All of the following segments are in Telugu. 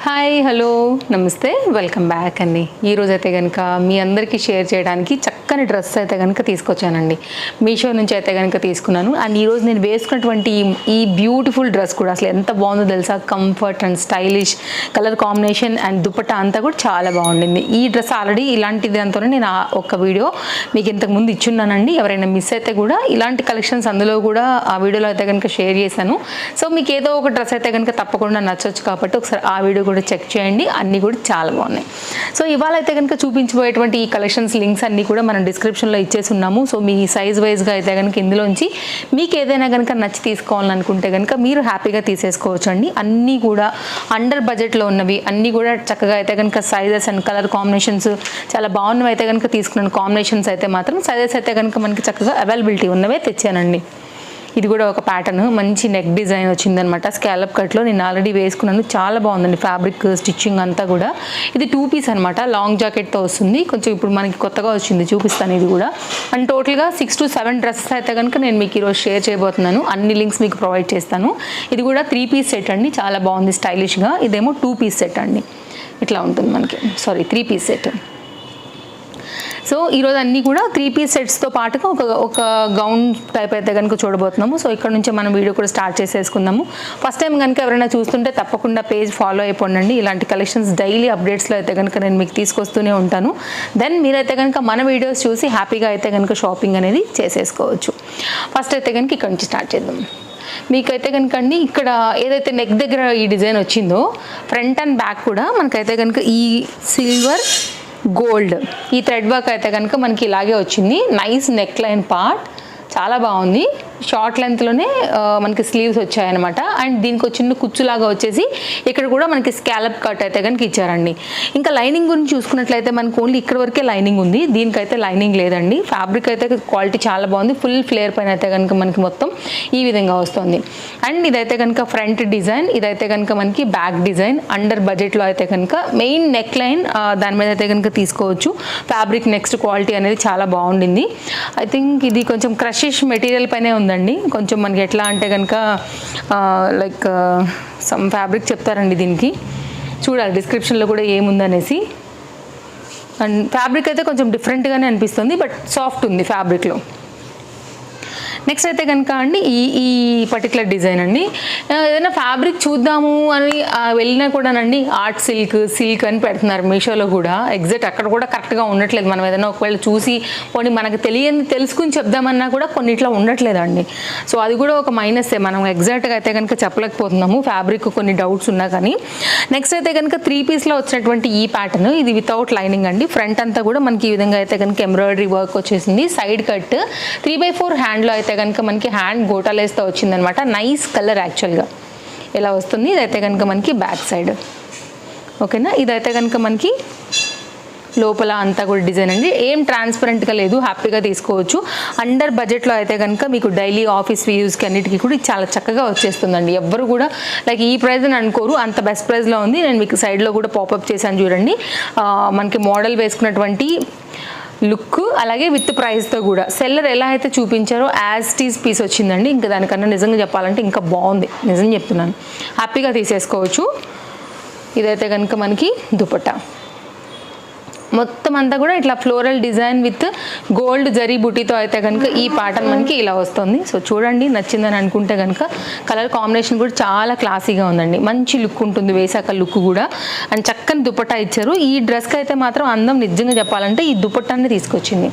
హాయ్ హలో నమస్తే. వెల్కమ్ బ్యాక్ అండి. ఈరోజు అయితే కనుక మీ అందరికీ షేర్ చేయడానికి చక్కని డ్రెస్ అయితే కనుక తీసుకొచ్చానండి. మీషో నుంచి అయితే కనుక తీసుకున్నాను. అండ్ ఈరోజు నేను వేసుకున్నటువంటి ఈ- బ్యూటిఫుల్ డ్రెస్ కూడా అసలు ఎంత బాగుందో తెలుసా? Comfort and stylish colour combination and dupatta అంతా కూడా చాలా బాగుండింది. ఈ డ్రెస్ ఆల్రెడీ ఇలాంటి దాంతోనే నేను ఆ ఒక్క వీడియో మీకు ఇంతకు ముందు ఇచ్చున్నానండి. ఎవరైనా మిస్ అయితే కూడా ఇలాంటి కలెక్షన్స్ అందులో కూడా ఆ వీడియోలో అయితే కనుక షేర్ చేశాను. సో మీకు ఏదో ఒక డ్రెస్ అయితే కనుక తప్పకుండా నచ్చవచ్చు కాబట్టి ఒకసారి ఆ వీడియో కూడా చెక్ చేయండి. అన్నీ కూడా చాలా బాగున్నాయి. సో ఇవాళ అయితే కనుక చూపించబోయేటువంటి ఈ కలెక్షన్స్ లింక్స్ అన్నీ కూడా మనం డిస్క్రిప్షన్లో ఇచ్చేసి ఉన్నాము. సో మీ సైజ్ వైజ్గా అయితే కనుక ఇందులోంచి మీకు ఏదైనా కనుక నచ్చి తీసుకోవాలనుకుంటే కనుక మీరు హ్యాపీగా తీసేసుకోవచ్చు అండి అన్నీ కూడా అండర్ బడ్జెట్లో ఉన్నవి అన్నీ కూడా చక్కగా అయితే కనుక సైజెస్ అండ్ కలర్ కాంబినేషన్స్ చాలా బాగున్నవి అయితే కనుక తీసుకున్న కాంబినేషన్స్ అయితే మాత్రం సైజెస్ అయితే కనుక మనకి చక్కగా అవైలబిలిటీ ఉన్నవే తెచ్చానండి. ఇది కూడా ఒక ప్యాటర్న్ మంచి నెక్ డిజైన్ వచ్చిందనమాట. స్కాలప్ కట్లో నేను ఆల్రెడీ వేసుకున్నాను. చాలా బాగుందండి ఫ్యాబ్రిక్ స్టిచ్చింగ్ అంతా కూడా. ఇది టూ పీస్ అనమాట. లాంగ్ జాకెట్తో వస్తుంది. కొంచెం ఇప్పుడు మనకి కొత్తగా వచ్చింది. చూపిస్తాను ఇది కూడా. అండ్ టోటల్గా సిక్స్ టు సెవెన్ డ్రెస్సెస్ అయితే కనుక నేను మీకు ఈరోజు షేర్ చేయబోతున్నాను. అన్ని లింక్స్ మీకు ప్రొవైడ్ చేస్తాను. ఇది కూడా త్రీ పీస్ సెట్ అండి. చాలా బాగుంది స్టైలిష్గా ఇదేమో టూ పీస్ సెట్ అండి. ఇట్లా ఉంటుంది మనకి. Sorry three piece set so ఈరోజు అన్నీ కూడా త్రీ పీస్ సెట్స్తో పాటుగా ఒక ఒక గౌన్ టైప్ అయితే కనుక చూడబోతున్నాము. సో ఇక్కడ నుంచి మనం వీడియో కూడా స్టార్ట్ చేసేసుకుందాము. ఫస్ట్ టైం కనుక ఎవరైనా చూస్తుంటే తప్పకుండా పేజ్ ఫాలో అయిపోండి ఇలాంటి కలెక్షన్స్ డైలీ అప్డేట్స్లో అయితే కనుక నేను మీకు తీసుకొస్తూనే ఉంటాను. దెన్ మీరైతే కనుక మన వీడియోస్ చూసి హ్యాపీగా అయితే కనుక షాపింగ్ అనేది చేసేసుకోవచ్చు. ఫస్ట్ అయితే కనుక ఇక్కడ నుంచి స్టార్ట్ చేద్దాం. మీకైతే కనుక అండి ఇక్కడ ఏదైతే నెక్ దగ్గర ఈ డిజైన్ వచ్చిందో ఫ్రంట్ అండ్ బ్యాక్ కూడా మనకైతే కనుక ఈ సిల్వర్ గోల్డ్. ఈ థ్రెడ్ వర్క్ అయితే కనుక మనకి ఇలాగే వచ్చింది. నైస్ నెక్ లైన్ పార్ట్ చాలా బాగుంది. షార్ట్ లెంత్లోనే మనకి స్లీవ్స్ వచ్చాయన్నమాట. అండ్ దీనికి వచ్చిన చిన్న కుచ్చులాగా వచ్చేసి ఇక్కడ కూడా మనకి స్కాలప్ కట్ అయితే కనుక ఇచ్చారండి. ఇంకా లైనింగ్ గురించి చూసుకున్నట్లయితే మనకు ఓన్లీ ఇక్కడ వరకే లైనింగ్ ఉంది. దీనికైతే లైనింగ్ లేదండి. ఫ్యాబ్రిక్ అయితే క్వాలిటీ చాలా బాగుంది. ఫుల్ ఫ్లేర్ పైన అయితే కనుక మనకి మొత్తం ఈ విధంగా వస్తుంది. అండ్ ఇదైతే కనుక ఫ్రంట్ డిజైన్ ఇదైతే కనుక మనకి బ్యాక్ డిజైన్ అండర్ బడ్జెట్లో అయితే కనుక మెయిన్ నెక్ లైన్ దాని మీద అయితే కనుక తీసుకోవచ్చు. ఫ్యాబ్రిక్ నెక్స్ట్ క్వాలిటీ అనేది చాలా బాగుండింది. ఐ థింక్ ఇది కొంచెం క్రషిష్ మెటీరియల్ పైనే ఉందండి. కొంచెం మనకి ఎట్లా అంటే కనుక లైక్ సమ్ ఫ్యాబ్రిక్ చెప్తారండి దీనికి. చూడాలి డిస్క్రిప్షన్లో కూడా ఏముందనేసి. అండ్ ఫ్యాబ్రిక్ అయితే కొంచెం డిఫరెంట్గానే అనిపిస్తుంది బట్ సాఫ్ట్ ఉంది ఫ్యాబ్రిక్లో నెక్స్ట్ అయితే కనుక అండి ఈ ఈ పర్టికులర్ డిజైన్ అండి. ఏదైనా ఫ్యాబ్రిక్ చూద్దాము అని వెళ్ళినా కూడానండి ఆర్ట్ సిల్క్ సిల్క్ అని పెడుతున్నారు మీషోలో కూడా. ఎగ్జాక్ట్ అక్కడ కూడా కరెక్ట్గా ఉండట్లేదు. మనం ఏదైనా ఒకవేళ చూసి కొన్ని మనకు తెలియని తెలుసుకుని చెప్దామన్నా కూడా కొన్నిట్లో ఉండట్లేదండి. సో అది కూడా ఒక మైనసే మనం ఎగ్జాక్ట్గా అయితే కనుక చెప్పలేకపోతున్నాము. ఫ్యాబ్రిక్ కొన్ని డౌట్స్ ఉన్నా కానీ. నెక్స్ట్ అయితే కనుక త్రీ పీస్లో వచ్చినటువంటి ఈ ప్యాటర్న్ ఇది వితౌట్ లైనింగ్ అండి. ఫ్రంట్ అంతా కూడా మనకి ఈ విధంగా అయితే కనుక ఎంబ్రాయిడరీ వర్క్ వచ్చేసింది. Side cut three by four hand హ్యాండ్లో అయితే కనుక మనకి హ్యాండ్ గోటాలేస్తో వచ్చిందనమాట. నైస్ కలర్ యాక్చువల్గా. ఇలా వస్తుంది? ఇదైతే కనుక మనకి బ్యాక్ సైడ్. ఓకేనా? ఇదైతే కనుక మనకి లోపల అంతా కూడా డిజైన్ అండి. ఏం ట్రాన్స్పరెంట్గా లేదు హ్యాపీగా తీసుకోవచ్చు. అండర్ బడ్జెట్లో అయితే కనుక మీకు డైలీ ఆఫీస్ యూస్కి అన్నిటికీ కూడా చాలా చక్కగా వచ్చేస్తుందండి. ఎవ్వరు కూడా లైక్ ఈ ప్రైజ్ అని అనుకోరు అంత బెస్ట్ ప్రైస్లో ఉంది. నేను మీకు సైడ్లో కూడా పాపప్ చేశాను చూడండి. మనకి మోడల్ వేసుకున్నటువంటి లుక్ అలాగే విత్ ప్రైస్తో కూడా. సెల్లర్ ఎలా అయితే చూపించారో యాజ్ టీజ్ పీస్ వచ్చిందండి. ఇంకా దానికన్నా నిజంగా చెప్పాలంటే ఇంకా బాగుంది. నిజం చెప్తున్నాను. హ్యాపీగా తీసేసుకోవచ్చు. ఇదైతే కనుక మనకి దుపట్టా. మొత్తం అంతా కూడా ఇట్లా floral design with gold zari బుటీతో అయితే కనుక ఈ ప్యాటర్న్ మనకి ఇలా వస్తుంది. సో చూడండి నచ్చిందని అనుకుంటే కనుక కలర్ కాంబినేషన్ కూడా చాలా క్లాసీగా ఉందండి. మంచి లుక్ ఉంటుంది వేసాక లుక్ కూడా. అండ్ చక్కని దుపట్టా ఇచ్చారు. ఈ డ్రెస్కి అయితే మాత్రం అందం నిజంగా చెప్పాలంటే ఈ దుపట్టాన్ని తీసుకొచ్చింది.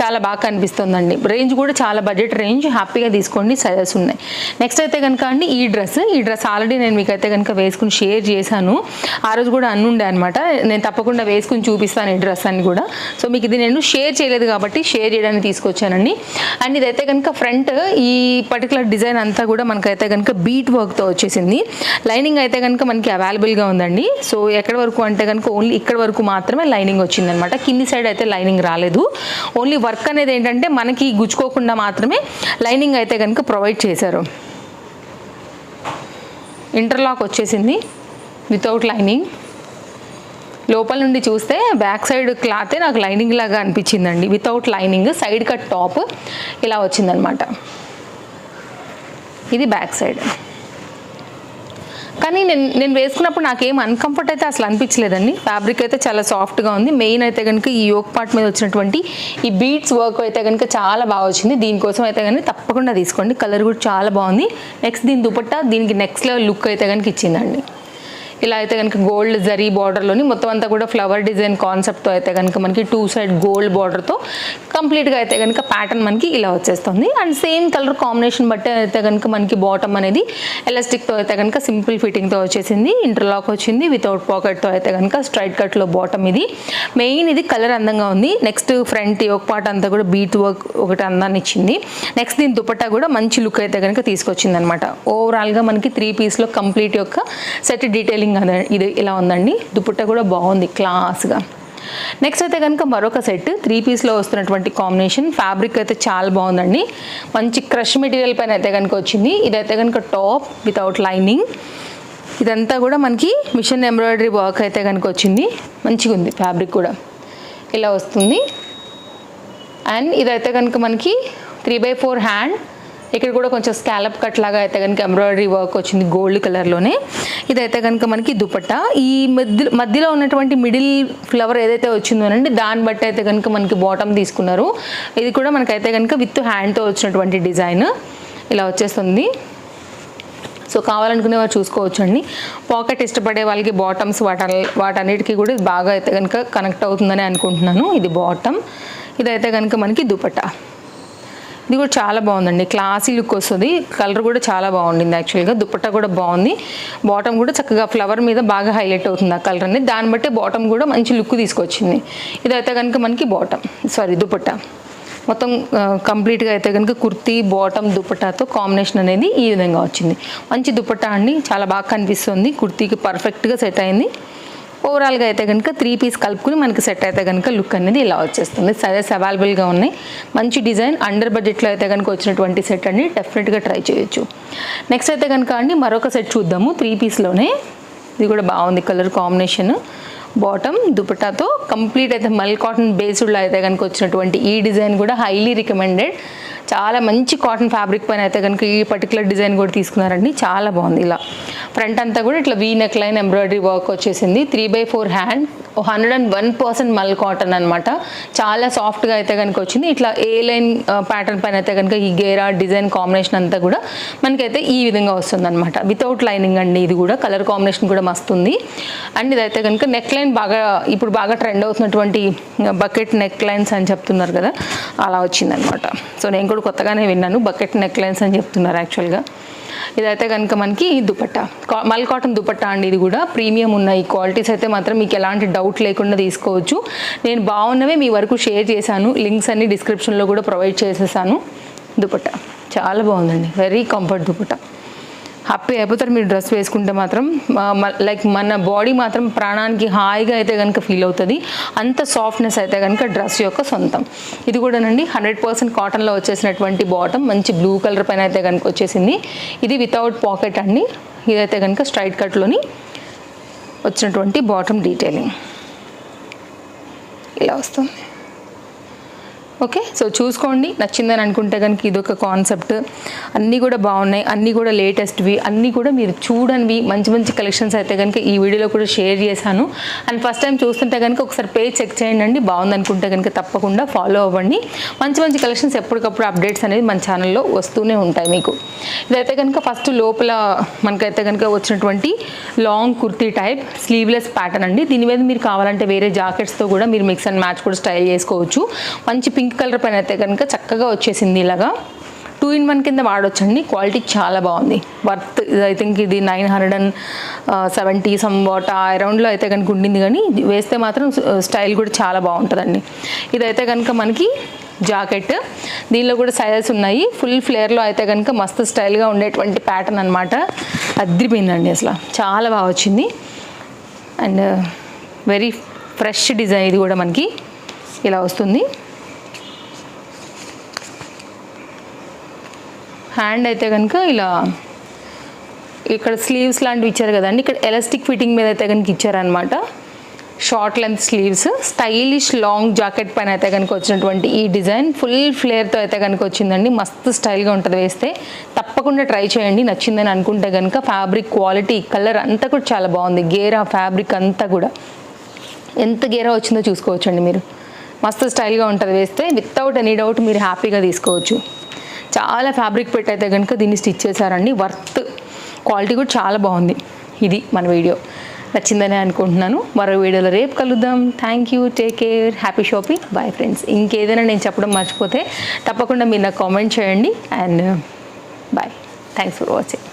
చాలా బాగా కనిపిస్తుందండి. రేంజ్ కూడా చాలా బడ్జెట్ రేంజ్ హ్యాపీగా తీసుకోండి. సజెస్ ఉన్నాయి. నెక్స్ట్ అయితే కనుక అండి ఈ డ్రెస్ ఈ డ్రెస్ ఆల్రెడీ నేను మీకు అయితే కనుక వేసుకుని షేర్ చేశాను. ఆ రోజు కూడా అన్నుండే అనమాట నేను తప్పకుండా వేసుకుని చూపిస్తాను డ్రెస్ అని కూడా. సో మీకు ఇది నేను షేర్ చేయలేదు కాబట్టి షేర్ చేయడానికి తీసుకొచ్చానండి. అండ్ ఇదైతే కనుక ఫ్రంట్ ఈ పర్టికులర్ డిజైన్ అంతా కూడా మనకైతే కనుక బీట్ వర్క్తో వచ్చేసింది. లైనింగ్ అయితే కనుక మనకి అవైలబుల్గా ఉందండి. సో ఎక్కడ వరకు అంటే కనుక ఓన్లీ ఇక్కడ వరకు మాత్రమే లైనింగ్ వచ్చిందనమాట కింది సైడ్ అయితే లైనింగ్ రాలేదు. ఓన్లీ వర్క్ అనేది ఏంటంటే మనకి గుచ్చుకోకుండా మాత్రమే లైనింగ్ అయితే కనుక ప్రొవైడ్ చేశారు. ఇంటర్లాక్ వచ్చేసింది వితౌట్ లైనింగ్. లోపల నుండి చూస్తే బ్యాక్ సైడ్ క్లాతే నాకు లైనింగ్ లాగా అనిపించిందండి. Without lining side cut top ఇలా వచ్చిందనమాట. ఇది బ్యాక్ సైడ్. కానీ నేను నేను వేసుకున్నప్పుడు నాకేం అన్కంఫర్ట్ అయితే అసలు అనిపించలేదండి. ఫ్యాబ్రిక్ అయితే చాలా సాఫ్ట్గా ఉంది. మెయిన్ అయితే కనుక ఈ యోక్ పార్ట్ మీద వచ్చినటువంటి ఈ బీట్స్ వర్క్ అయితే కనుక చాలా బాగా వచ్చింది. దీనికోసం అయితే కనుక తప్పకుండా తీసుకోండి. కలర్ కూడా చాలా బాగుంది. నెక్స్ట్ దీని దుపట్టా దీనికి నెక్స్ట్ లెవెల్ లుక్ అయితే కనుక ఇచ్చిందండి. ఇలా అయితే కనుక గోల్డ్ జరీ బార్డర్లోని మొత్తం అంతా కూడా ఫ్లవర్ డిజైన్ కాన్సెప్ట్తో అయితే కనుక మనకి టూ సైడ్ గోల్డ్ బార్డర్తో కంప్లీట్గా అయితే కనుక ప్యాటర్న్ మనకి ఇలా వచ్చేస్తుంది. అండ్ సేమ్ కలర్ కాంబినేషన్ బట్టి అయితే కనుక మనకి బాటమ్ అనేది ఎలాస్టిక్తో అయితే కనుక సింపుల్ ఫిట్టింగ్తో వచ్చేసింది ఇంటర్లాక్ వచ్చింది వితౌట్ పాకెట్తో అయితే కనుక స్ట్రైట్ కట్లో బాటమ్ ఇది. మెయిన్ ఇది కలర్ అందంగా ఉంది. నెక్స్ట్ ఫ్రంట్ ఒక పాట అంతా కూడా బీట్ వర్క్ ఒకటి అందాన్ని ఇచ్చింది. నెక్స్ట్ దీని దుపట్టా కూడా మంచి లుక్ అయితే కనుక తీసుకొచ్చింది అనమాట ఓవరాల్గా మనకి త్రీ పీస్లో కంప్లీట్ యొక్క సెట్ డీటెయిలింగ్ ఇది ఇలా ఉందండి. దుపట్టా కూడా బాగుంది క్లాస్గా నెక్స్ట్ అయితే కనుక మరొక సెట్ త్రీ పీస్లో వస్తున్నటువంటి కాంబినేషన్ ఫ్యాబ్రిక్ అయితే చాలా బాగుందండి. మంచి క్రష్ మెటీరియల్ పైన అయితే కనుక వచ్చింది. ఇదైతే కనుక టాప్ వితౌట్ లైనింగ్ ఇదంతా కూడా మనకి మిషన్ ఎంబ్రాయిడరీ వర్క్ అయితే కనుక వచ్చింది. మంచిగా ఉంది ఫ్యాబ్రిక్ కూడా. ఇలా వస్తుంది. అండ్ ఇదైతే కనుక మనకి త్రీ బై ఫోర్ హ్యాండ్. ఇక్కడ కూడా కొంచెం స్కాలప్ కట్ లాగా అయితే కనుక ఎంబ్రాయిడరీ వర్క్ వచ్చింది గోల్డ్ కలర్లోనే ఇదైతే కనుక మనకి దుపట్టా. ఈ మధ్య మధ్యలో ఉన్నటువంటి మిడిల్ ఫ్లవర్ ఏదైతే వచ్చిందో అండి దాన్ని బట్టి అయితే కనుక మనకి బాటమ్ తీసుకున్నారు. ఇది కూడా మనకైతే కనుక విత్ హ్యాండ్తో వచ్చినటువంటి డిజైన్. ఇలా వచ్చేస్తుంది. సో కావాలనుకునే వారు చూసుకోవచ్చండి. పాకెట్ ఇష్టపడే వాళ్ళకి బాటమ్స్ వాట వాటన్నిటికీ కూడా ఇది బాగా అయితే కనుక కనెక్ట్ అవుతుందని అనుకుంటున్నాను. ఇది బాటమ్ ఇదైతే కనుక మనకి దుపట్టా. ఇది కూడా చాలా బాగుందండి. క్లాసీ లుక్ వస్తుంది. కలర్ కూడా చాలా బాగుండింది యాక్చువల్గా దుపట్టా కూడా బాగుంది. బాటమ్ కూడా చక్కగా ఫ్లవర్ మీద బాగా హైలైట్ అవుతుంది ఆ కలర్ అనేది దాన్ని బట్టి బాటమ్ కూడా మంచి లుక్ తీసుకొచ్చింది. ఇదైతే కనుక మనకి బాటమ్ సారీ దుపట్టా. మొత్తం కంప్లీట్గా అయితే కనుక కుర్తీ బాటమ్ దుపట్టాతో కాంబినేషన్ అనేది ఈ విధంగా వచ్చింది. మంచి దుపట్టా అండి. చాలా బాగా కనిపిస్తుంది. కుర్తీకి పర్ఫెక్ట్గా సెట్ అయింది. ఓవరాల్గా అయితే కనుక త్రీ పీస్ కలుపుకుని మనకి సెట్ అయితే కనుక లుక్ అనేది ఇలా వచ్చేస్తుంది. సైజెస్ అవైలబుల్గా ఉన్నాయి. మంచి డిజైన్ అండర్ బడ్జెట్లో అయితే కనుక వచ్చినటువంటి సెట్ అండి. డెఫినెట్గా ట్రై చేయొచ్చు. నెక్స్ట్ అయితే కనుక అండి మరొక సెట్ చూద్దాము. త్రీ పీస్లోనే ఇది కూడా బాగుంది కలర్ కాంబినేషన్. బాటమ్ దుపటాతో కంప్లీట్ అయితే మల్ కాటన్ బేస్డ్లో అయితే కనుక వచ్చినటువంటి ఈ డిజైన్ కూడా హైలీ రికమెండెడ్ చాలా మంచి కాటన్ ఫ్యాబ్రిక్ పైన అయితే కనుక ఈ పర్టికులర్ డిజైన్ కూడా తీసుకున్నారండి. చాలా బాగుంది ఇలా. ఫ్రంట్ అంతా కూడా ఇట్లా V neck line embroidery work వచ్చేసింది three by four hand hundred and one percent mul cotton అనమాట చాలా సాఫ్ట్గా అయితే కనుక వచ్చింది. ఇట్లా ఏ లైన్ ప్యాటర్న్ పైన అయితే కనుక ఈ గేరా డిజైన్ కాంబినేషన్ అంతా కూడా మనకైతే ఈ విధంగా వస్తుంది అనమాట వితౌట్ లైనింగ్ అండి ఇది కూడా కలర్ కాంబినేషన్ కూడా మస్తుంది. అండ్ ఇదైతే కనుక నెక్ లైన్ బాగా ఇప్పుడు బాగా ట్రెండ్ అవుతున్నటువంటి బకెట్ నెక్ లైన్స్ అని చెప్తున్నారు కదా అలా వచ్చిందనమాట సో నేను కూడా కొత్తగానే విన్నాను బకెట్ నెక్ లైన్స్ అని చెప్తున్నారు యాక్చువల్గా ఇదైతే కనుక మనకి దుపట్టా. కా- మల్ కాటన్ దుపట్టా అండి ఇది కూడా. ప్రీమియం ఉన్నాయి క్వాలిటీస్ అయితే మాత్రం మీకు ఎలాంటి డౌట్ లేకుండా తీసుకోవచ్చు. నేను బాగున్నవే మీ వరకు షేర్ చేశాను. లింక్స్ అన్ని డిస్క్రిప్షన్లో కూడా ప్రొవైడ్ చేసేసాను. దుపట్టా. చాలా బాగుందండి. Very comfort dupatta. హ్యాపీ అయిపోతారు. మీరు డ్రెస్ వేసుకుంటే మాత్రం లైక్ మన బాడీ మాత్రం ప్రాణానికి హాయిగా అయితే కనుక ఫీల్ అవుతుంది. అంత సాఫ్ట్నెస్ అయితే కనుక డ్రెస్ యొక్క సొంతం. ఇది కూడానండి హండ్రెడ్ పర్సెంట్ కాటన్లో వచ్చేసినటువంటి బాటమ్. మంచి బ్లూ కలర్ పైన అయితే కనుక వచ్చేసింది. ఇది వితౌట్ పాకెట్ అండి. ఇదైతే కనుక స్ట్రైట్ కట్లోని వచ్చినటువంటి బాటమ్ డీటెయిలింగ్ ఇలా వస్తుంది. ఓకే? సో చూసుకోండి. నచ్చిందని అనుకుంటే కనుక ఇదొక కాన్సెప్ట్ అన్నీ కూడా బాగున్నాయి. అన్నీ కూడా లేటెస్ట్వి అన్నీ కూడా మీరు చూడనివి. మంచి మంచి కలెక్షన్స్ అయితే కనుక ఈ వీడియోలో కూడా షేర్ చేశాను. అండ్ ఫస్ట్ టైం చూస్తుంటే కనుక ఒకసారి పేజ్ చెక్ చేయండి అండి బాగుంది అనుకుంటే కనుక తప్పకుండా ఫాలో అవ్వండి. మంచి మంచి కలెక్షన్స్ ఎప్పటికప్పుడు అప్డేట్స్ అనేది మన ఛానల్లో వస్తూనే ఉంటాయి మీకు. ఇదైతే కనుక ఫస్ట్ లోపల మనకైతే కనుక వచ్చినటువంటి long kurti type sleeveless pattern అండి. దీని మీద మీరు కావాలంటే వేరే జాకెట్స్తో కూడా మీరు మిక్స్ అండ్ మ్యాచ్ కూడా స్టైల్ చేసుకోవచ్చు. మంచి పింక్ కలర్ పైన అయితే కనుక చక్కగా వచ్చేసింది ఇలాగా. టూ ఇన్ వన్ కింద వాడొచ్చండి. క్వాలిటీ చాలా బాగుంది. వర్త్ ఐ థింక్ ఇది nine hundred and seventy somewhat uh అరౌండ్లో అయితే కనుక ఉండింది కానీ వేస్తే మాత్రం స్టైల్ uh, కూడా చాలా బాగుంటుందండి. ఇదైతే కనుక మనకి జాకెట్. దీనిలో కూడా సైజెస్ ఉన్నాయి. ఫుల్ ఫ్లేర్లో అయితే కనుక మస్తు స్టైల్గా ఉండేటువంటి ప్యాటర్న్ అనమాట అద్రిపోయిందండి అసలు. చాలా బాగా వచ్చింది. అండ్ వెరీ ఫ్రెష్ డిజైన్ ఇది కూడా మనకి. ఇలా వస్తుంది. హ్యాండ్ అయితే కనుక ఇలా ఇక్కడ స్లీవ్స్ లాంటివి ఇచ్చారు కదండి. ఇక్కడ ఎలాస్టిక్ ఫిట్టింగ్ మీద అయితే కనుక ఇచ్చారనమాట short length sleeves stylish long jacket పైన అయితే కనుక వచ్చినటువంటి ఈ డిజైన్ ఫుల్ ఫ్లేర్తో అయితే కనుక వచ్చిందండి. మస్తు స్టైల్గా ఉంటుంది వేస్తే. తప్పకుండా ట్రై చేయండి. నచ్చిందని అనుకుంటే కనుక ఫ్యాబ్రిక్ క్వాలిటీ కలర్ అంతా కూడా చాలా బాగుంది. గేరా ఫ్యాబ్రిక్ అంతా కూడా. ఎంత గేరా వచ్చిందో చూసుకోవచ్చండి మీరు. మస్తు స్టైల్గా ఉంటుంది వేస్తే. వితౌట్ ఎనీ డౌట్ మీరు హ్యాపీగా తీసుకోవచ్చు. చాలా ఫ్యాబ్రిక్ పెట్ అయితే కనుక దీన్ని స్టిచ్ చేశారండి. వర్త్ క్వాలిటీ కూడా చాలా బాగుంది. ఇది మన వీడియో నచ్చిందని అనుకుంటున్నాను. మరో వీడియోలో రేపు కలుద్దాం. Thank you take care happy shopping bye friends ఇంకేదైనా నేను చెప్పడం మర్చిపోతే తప్పకుండా మీరు నాకు కామెంట్ చేయండి. And bye thanks for watching